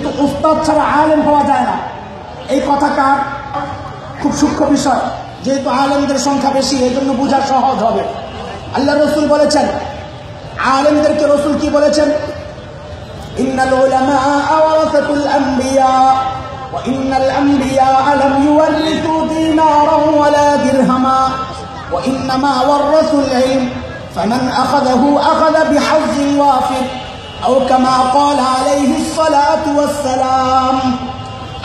কিন্তু উস্তাদ ছাড়া আলেম পাওয়া যায় না। এই কথা কার? খুব সূক্ষ্ম বিষয়। যেহেতু আলেমদের সংখ্যা বেশি, এই জন্য বোঝা সহজ হবে। আল্লাহ রসুল বলেছেন, আলেমদেরকে রসুল কি বলেছেন? ইন্নাল أو كما قال عليه الصلاة والسلام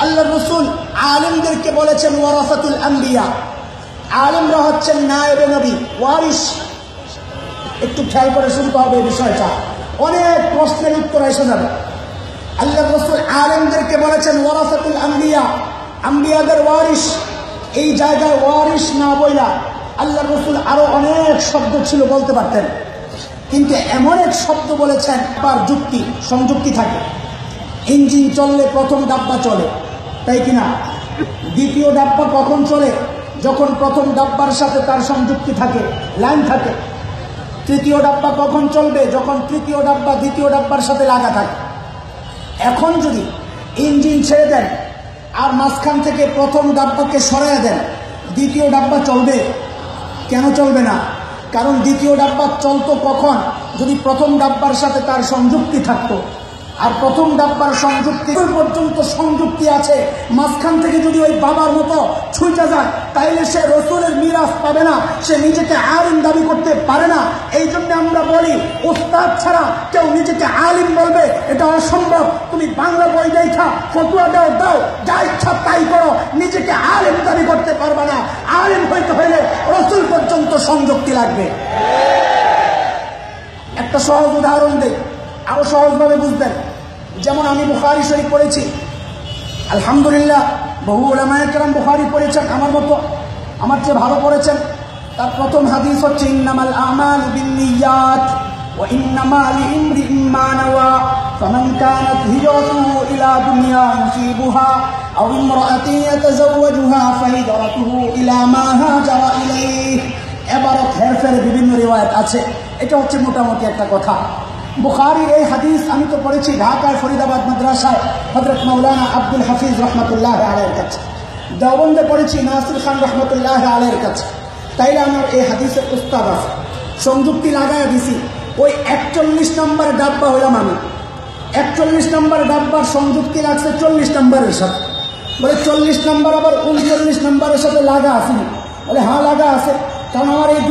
আল্লাহ রসুল আলিমদেরকে বলেছেন ওয়ারাসাতুল আম্বিয়া আলিমরা হচ্ছেন নায়েবে নবী ওয়ারিস একটু খেয়াল করে শুনতে হবে এই বিষয়টা অনেক প্রশ্নের উত্তর এসে যাবে আল্লাহ রসুল আলেমদেরকে বলেছেন ওয়ারাসাতুল আম্বিয়া আম্বিয়াদের ওয়ারিস এই জায়গায় ওয়ারিস না বইলা আল্লাহ রসুল আরো অনেক শব্দ ছিল বলতে পারতেন কিন্তু এমন এক শব্দ বলেছেন, তার যুক্তি, সংযুক্তি থাকে। ইঞ্জিন চললে প্রথম ডাব্বা চলে, তাই কিনা দ্বিতীয় ডাব্বা কখন চলে? যখন প্রথম ডাব্বার সাথে তার সংযুক্তি থাকে, লাইন থাকে। তৃতীয় ডাব্বা কখন চলবে? যখন তৃতীয় ডাব্বা দ্বিতীয় ডাব্বার সাথে লাগা থাকে। এখন যদি ইঞ্জিন ছেড়ে দেন আর মাঝখান থেকে প্রথম ডাব্বাকে সরাইয়া দেন, দ্বিতীয় ডাব্বা চলবে? কেন চলবে না? কারণ দ্বিতীয় ডাব্বা চলতো কখন? যদি প্রথম ডাব্বার সাথে তার সংযুক্তি থাকতো। আর প্রথম ডাব্বার সংযুক্তি পর্যন্ত সংযুক্তি আছে। মাঝখান থেকে যদি ওই বাবার মতো ছুঁচা যায়, তাইলে সে রসুলের মিরাজ পাবে না। সে নিজেকে আলিম দাবি করতে পারে না। এই জন্য আমরা বলি ওস্তাদ ছাড়া কেউ নিজেকে আলিম বলবে, এটা অসম্ভব। তুমি বাংলা বই দেখা, ফতুয়া দাও দাও, যা ইচ্ছা তাই করো। নিজেকে আলিম দাবি করতে পারবে না। আলিম রসুল পর্যন্ত সংযুক্তি লাগবে একটা সহজ উদাহরণ দেই আরো সহজভাবে বুঝবেন যেমন আমি বুখারি শরীফ পড়েছি আলহামদুলিল্লাহ বহু ওলামায় কেরাম বুখারি পড়েছেন আমার মতো আমার চেয়ে ভালো পড়েছেন তার প্রথম হাদিস হচ্ছে ইন্নামাল আমাল বিন্নিয়াত وإنما لامرئ ما نوى فمن كانت هجرته إلى دنيا يصيبها أو امرأة يتزوجها فهجرته إلى ما هاجر إليه এবারত হেরফের বিভিন্ন রিওয়ায়ত আছে। এটা হচ্ছে মোটামুটি একটা কথা। বুখারির এই হাদিস আমি তো পড়েছি ঢাকার ফরিদাবাদ মাদ্রাসায় হজরত মৌলানা আব্দুল হাফিজ রহমতুল্লাহ আলের কাছে। দেওবন্দে পড়েছি নাসির খান রহমতুল্লাহ আলের কাছে। তাইলে আমার এই হাদিসের উস্তাদ আছে। সংযুক্তি লাগায় দিছি। ওই একচল্লিশ নম্বর ডাব্বা হইলাম আমি। একচল্লিশ নম্বর ডাব্বার সংযুক্তি লাগছে চল্লিশ নম্বরের সাথে। বলে চল্লিশ নম্বর আবার উনচল্লিশ নম্বরের সাথে লাগা আসেনি বলে হ্যাঁ লাগা আছে কারণ আমার এই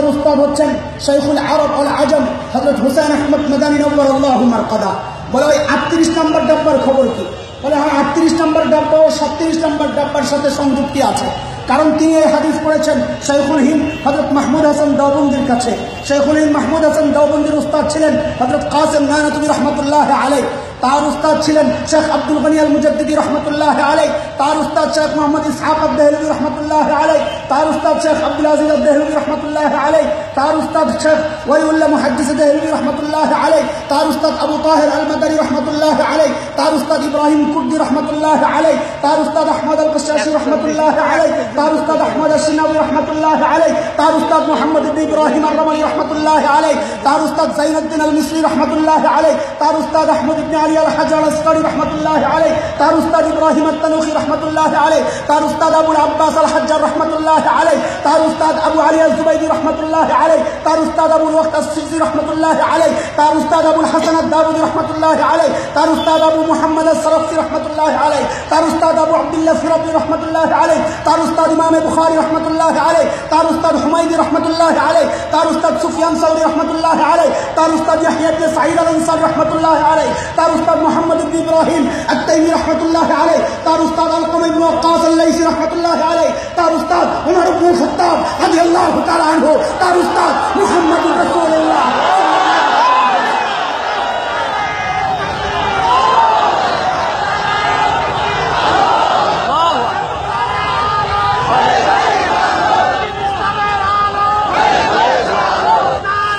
উস্তাদের উস্তাদ হচ্ছেন শৈখুল আরব আল আজম হজরত হুসেন আহমদ মদানী নব্বর আল্লাহমার কাদা। বলে, ওই আটত্রিশ নম্বর ডাব্বার খবর কি? বলে হ্যাঁ আটত্রিশ নম্বর ডাব্বা ও সাতত্রিশ নম্বর ডাব্বার সাথে সংযুক্তি আছে। কারণ তিনি এই হাদিস পড়েছেন শেখুল হিম হজরত মাহমুদ হাসান দেওবন্দির কাছে। শেখুল হিম মাহমুদ হাসান দেওবন্দির উস্তাদ ছিলেন হজরত কাসেম নায়নতুবি রহমতুল্লাহ আলাই তার উস্তাদ ছিলেন শেখ আব্দুল গনি আল মুজদ্দিদি রহমতুল্লাহ আলাই তার উস্তাদ শেখ মোহাম্মদ ইসহাক আব্দাহলবি রহমতুল্লাহ আলাই তার উস্তাদ শেখ আব্দুল আজিজ আব্দাহলবি রহমতুল্লাহ আলাই তার উস্তাদ শেখ ওয়াইউল্লাহ মুহাদ্দিস দেহলবি রহমতুল্লাহ আলাই তার উস্তাদ আবু তাহের আল মাদারি রহমতুল্লাহ আলাই তার উস্তাদ ইব্রাহিম কুর্দি রহমতুল্লাহ আলাই তার উস্তাদ আহমদ আল কশাসি রহমতুল্লাহ আলাই তার উস্তাদ আহমদ সিনাবি রহমতুল্লাহ আলাই তার উস্তাদ মোহাম্মদ ইবনে ইব্রাহিম আর রমানি রহমতুল্লাহ আলাই তার উস্তাদ জাইনুদ্দিন আল মিসরি রহমতুল্লাহ আলাই তার উস্তাদ আহমদ ইবনে আলী আল হাজার আসকারি রহমতুল্লাহ আলাই তার উস্তাদ ইব্রাহিম আত্তানুখি রহমতুল্লাহ আলাই তার উস্তাদ আবুল আব্বাস আল হাজার রহমতুল্লাহ আলাই তার উস্তাদ আবু আলী আল জুবাইদি রহমতুল্লাহ আলাই তার উস্তাদ আবুল ওয়াক্ত আসিজি রহমতুল্লাহ আলাই তার উস্তাদ আবুল হাসান আদাবুদি রহমতুল্লাহ আলাই তার উস্তাদ আবু মুহাম্মদ সরফি রহমতুল্লাহ আলাই তার উস্তাদ আবু আব্দুল্লাহ ফিরবি রহমতুল্লাহ আলাই তার উস্তাদ ইমাম বুখারি রহমতুল্লাহ আলাই তার উস্তাদ হুমায়দি রহমতুল্লাহ আলাই তার উস্তাদ সুফিয়ান সৌরি রহমতুল্লাহ আলাই তার উস্তাদ Yahya ibn Said al Ansar রহমতুল্লাহ আলাই তার উস্তাদ মোহাম্মদ ইবনে ইব্রাহিম আত-তাইমি রহমতুল্লাহ আলাই তার উস্তাদ আলকাম ইবনে ওয়াক্কাস আল-লাইসি রহমতুল্লাহ আলাই তার উস্তাদ উমর ইবনে খাত্তাব রাদিয়াল্লাহু তাআলা আনহু তার উস্তাদ মুহাম্মদুর রাসূলুল্লাহ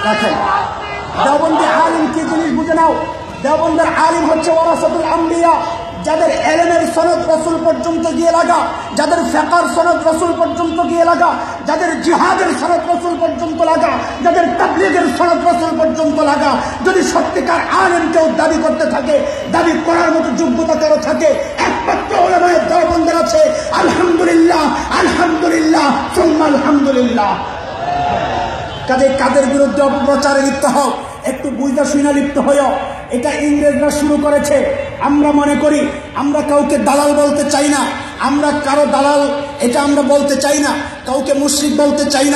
দেখেন দেওবন্দি আলিম কি জিনিস বুঝে নাও দেওবন্দের আলিম হচ্ছে ওরাসাতুল আম্বিয়া যাদের এলেমের সনদ রসুল পর্যন্ত গিয়ে লাগা, যাদের ফেকার সনদ রসুল পর্যন্ত গিয়ে লাগা, যাদের জিহাদের সনদ রসুল পর্যন্ত লাগা, যাদের তাবলিগের সনদ রসুল পর্যন্ত লাগা, যদি সত্যিকার আলেম কেউ দাবি করতে থাকে, দাবি করার মতো যোগ্যতা কারও থাকে, একমাত্র ওলামায়ের দরবন্দের আছে, আলহামদুলিল্লাহ আলহামদুলিল্লাহ, সুম্মা আলহামদুলিল্লাহ। কাজে কাদের বিরুদ্ধে অপপ্রচারে লিপ্ত হও, একটু বুঝতে শুনে লিপ্ত হয়েও এটা ইংরেজরা শুরু করেছে। আমরা মনে করি, আমরা কাউকে দালাল বলতে চাই না। আমরা কারও দালাল, এটা আমরা বলতে চাই না। কাউকে মুশ্রিক বলতে চাই না।